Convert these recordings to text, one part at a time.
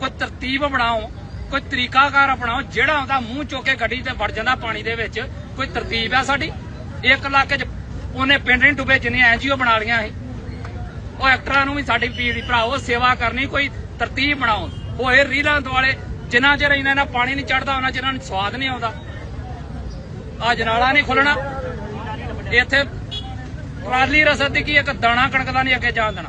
ਕੋਈ ਤਰਤੀਬ ਬਣਾਓ, ਕੋਈ ਤਰੀਕਾਕਾਰ ਅਪਣਾਓ ਜਿਹੜਾ ਆਉਂਦਾ ਮੂੰਹ ਚੋਕੇ ਕੇ ਗੱਡੀ ਤੇ ਵੜ ਜਾਂਦਾ ਪਾਣੀ ਦੇ ਵਿੱਚ, ਕੋਈ ਤਰਤੀਬ ਆ ਸਾਡੀ? ਇੱਕ ਇਲਾਕੇ 'ਚ ਉਹਨੇ ਪਿੰਡ ਨਹੀਂ ਡੁੱਬੇ ਜਿੰਨੀਆਂ ਐਨਜੀਓ ਬਣਾ ਲਈਆਂ ਸੀ। ਉਹ ਐਕਟਰਾਂ ਨੂੰ ਵੀ ਸਾਡੀ ਪੀੜੀ ਭਰਾਓ ਸੇਵਾ ਕਰਨੀ, ਕੋਈ ਤਰਤੀਬ ਬਣਾਓ। ਹੋਏ ਰੀਲਾਂ ਦੁਆਲੇ, ਜਿੰਨਾ ਚਿਰ ਇਹਨਾਂ ਨਾਲ ਪਾਣੀ ਨਹੀਂ ਚੜਦਾ, ਉਹਨਾਂ ਚਿਰ ਇਹਨਾਂ ਨੂੰ ਸਵਾਦ ਨਹੀਂ ਆਉਂਦਾ। ਆ ਜਨਾਲਾ ਨਹੀਂ ਖੁੱਲਣਾ। ਇੱਥੇ ਟਰਾਲੀ ਰਸਦ ਦੀ ਕੀ ਇੱਕ ਦਾਣਾ ਕਣਕ ਦਾ ਨਹੀਂ ਅੱਗੇ ਜਾਣ ਦੇਣਾ।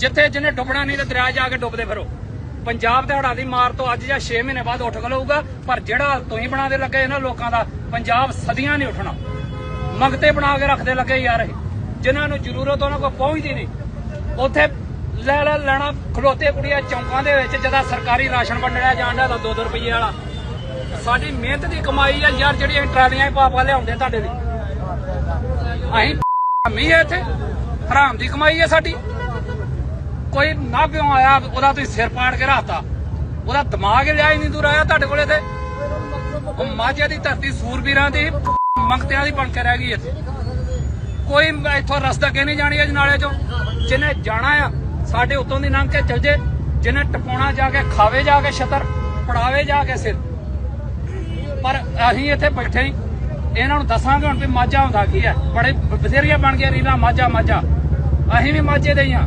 ਜਿੱਥੇ ਜਿਹਨੇ ਡੁੱਬਣਾ ਨਹੀਂ ਤੇ ਦਰਿਆ ਜਾ ਕੇ ਡੁੱਬਦੇ ਫਿਰੋ। ਪੰਜਾਬ ਦੇ ਹੜ੍ਹਾਂ ਦੀ ਮਾਰ ਤੋਂ ਅੱਜ ਜਾਂ 6 ਮਹੀਨੇ ਬਾਅਦ ਉੱਠ ਖਲੋਊਗਾ ਪਰ ਜਿਹੜਾ ਤੁਸੀਂ ਬਣਾ ਦੇ ਲੱਗੇ ਇਹਨਾਂ ਲੋਕਾਂ ਦਾ, ਪੰਜਾਬ ਸਦੀਆਂ ਨਹੀਂ ਉੱਠਣਾ। ਮੰਗਤੇ ਬਣਾ ਕੇ ਰੱਖਦੇ ਲੱਗੇ ਯਾਰ ਇਹ, ਜਿਨ੍ਹਾਂ ਨੂੰ ਜ਼ਰੂਰਤ ਉਹਨਾਂ ਕੋਲ ਪਹੁੰਚਦੀ ਨਹੀਂ। ਉੱਥੇ ਲੈ ਲੈ ਲੈਣਾ ਖਲੋਤੇ ਕੁੜੀਆਂ ਚੌਂਕਾਂ ਦੇ ਵਿੱਚ ਜਦਾ ਸਰਕਾਰੀ ਰਾਸ਼ਨ ਵੰਡਿਆ ਜਾਂਦਾ ਤਾਂ 2-2 ਰੁਪਏ ਵਾਲਾ। ਸਾਡੀ ਮਿਹਨਤ ਦੀ ਕਮਾਈ ਆ ਯਾਰ, ਜਿਹੜੀਆਂ ਟਰਾਲੀਆਂ ਹੀ ਪਾਪਾ ਲਿਆਉਂਦੇ ਤੁਹਾਡੇ ਲਈ। ਅਸੀਂ ਮੀ ਇੱਥੇ, ਹਰਾਮ ਦੀ ਕਮਾਈ ਹੈ ਸਾਡੀ। ਕੋਈ ਨਾ ਕਿਉਂ ਆਇਆ, ਉਹਦਾ ਤੁਸੀਂ ਸਿਰ ਪਾੜ ਕੇ ਰਾਤਾ ਉਹਦਾ ਦਿਮਾਗ ਹੀ ਲਿਆ ਹੀ ਨਹੀਂ ਦੂਰ ਆਇਆ ਤੁਹਾਡੇ ਕੋਲੇ ਤੇ ਉਹ ਮਾਝੇ ਦੀ ਧਰਤੀ ਸੂਰਬੀਰਾਂ ਦੀ, ਮੰਗਤਿਆਂ ਦੀ ਬਣ ਕੇ ਰਹਿ ਗਈ ਇੱਥੇ। ਕੋਈ ਇੱਥੋਂ ਰਸਤਾ ਅੱਗੇ ਨਹੀਂ ਜਾਣੀ ਅੱਜ ਨਾਲੇ ਚੋਂ। ਜਿਹਨੇ ਜਾਣਾ ਆ, ਸਾਡੇ ਉਤੋਂ ਦੀ ਲੰਘ ਕੇ ਚਲ ਜੇ। ਜਿਹਨੇ ਟਪਾਉਣਾ ਜਾ ਕੇ, ਖਾਵੇ ਜਾ ਕੇ ਛਤਰ, ਪੜਾਵੇ ਜਾ ਕੇ ਸਿਰ। ਪਰ ਅਸੀਂ ਇੱਥੇ ਬੈਠੇ ਹੀ ਇਹਨਾਂ ਨੂੰ ਦੱਸਾਂਗੇ ਹੁਣ ਵੀ ਮਾਝਾ ਹੁੰਦਾ ਕੀ ਹੈ। ਬੜੇ ਬਥੇਰੀਆਂ ਬਣ ਗਈਆਂ ਰੀਲਾਂ, ਮਾਝਾ ਮਾਝਾ। ਅਸੀਂ ਵੀ ਮਾਝੇ ਦੇ ਹੀ ਆ।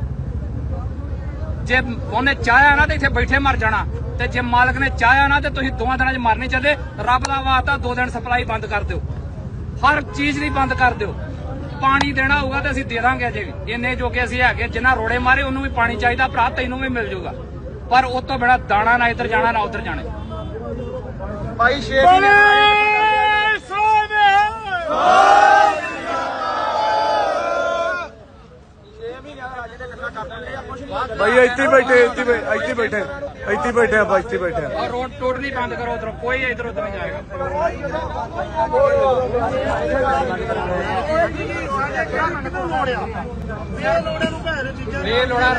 ਜੇ ਉਹਨੇ ਚਾਹਿਆ ਨਾ ਤੇ ਇੱਥੇ ਬੈਠੇ ਮਰ ਜਾਣਾ। ਤੇ ਜੇ ਮਾਲਕ ਨੇ ਚਾਹਿਆ ਨਾ ਤੇ ਤੁਸੀਂ ਦੋਵਾਂ ਦਿਨਾਂ 'ਚ ਮਰਨੇ ਚੱਲੇ ਰੱਬ ਦਾ ਵਾਸਤਾ ਦੋ ਦਿਨ ਸਪਲਾਈ ਬੰਦ ਕਰ ਦਿਓ। ਹਰ ਚੀਜ਼ ਦੀ ਬੰਦ ਕਰ ਦਿਓ। ਪਾਣੀ ਦੇਣਾ ਹੋਊਗਾ ਤੇ ਅਸੀਂ ਦੇ ਦਾਂਗੇ ਅਜੇ ਵੀ। ਇੰਨੇ ਜੋਗੇ ਅਸੀਂ ਹੈਗੇ ਜਿੰਨਾ ਰੋੜੇ ਮਾਰੇ ਉਹਨੂੰ ਵੀ ਪਾਣੀ ਚਾਹੀਦਾ ਭਰਾ ਤੈਨੂੰ ਵੀ ਮਿਲ ਜਾਊਗਾ। ਪਰ ਉਸ ਤੋਂ ਬਿਨਾ ਦਾਣਾ ਨਾ ਇੱਧਰ ਜਾਣਾ ਨਾ ਉੱਧਰ ਜਾਣਾ। ਭਾਈ ਸ਼ੇਰ ਜੀ ਨੇ ਭਾਈ ਇੱਥੇ ਹੀ ਬੈਠੇ ਇੱਥੇ ਹੀ ਬੈ- ਇੱਥੇ ਹੀ ਬੈਠੇ ਇੱਥੇ ਹੀ ਬੈਠੇ ਆਪਾਂ ਇੱਥੇ ਹੀ ਬੈਠੇ ਔਰ ਰੋਡ ਟੋਟਲੀ ਬੰਦ ਕਰੋ ਉਧਰੋਂ ਕੋਈ ਇੱਧਰ ਉੱਧਰ ਨਹੀਂ ਜਾਏਗਾ ਇਹ ਲੋੜਾ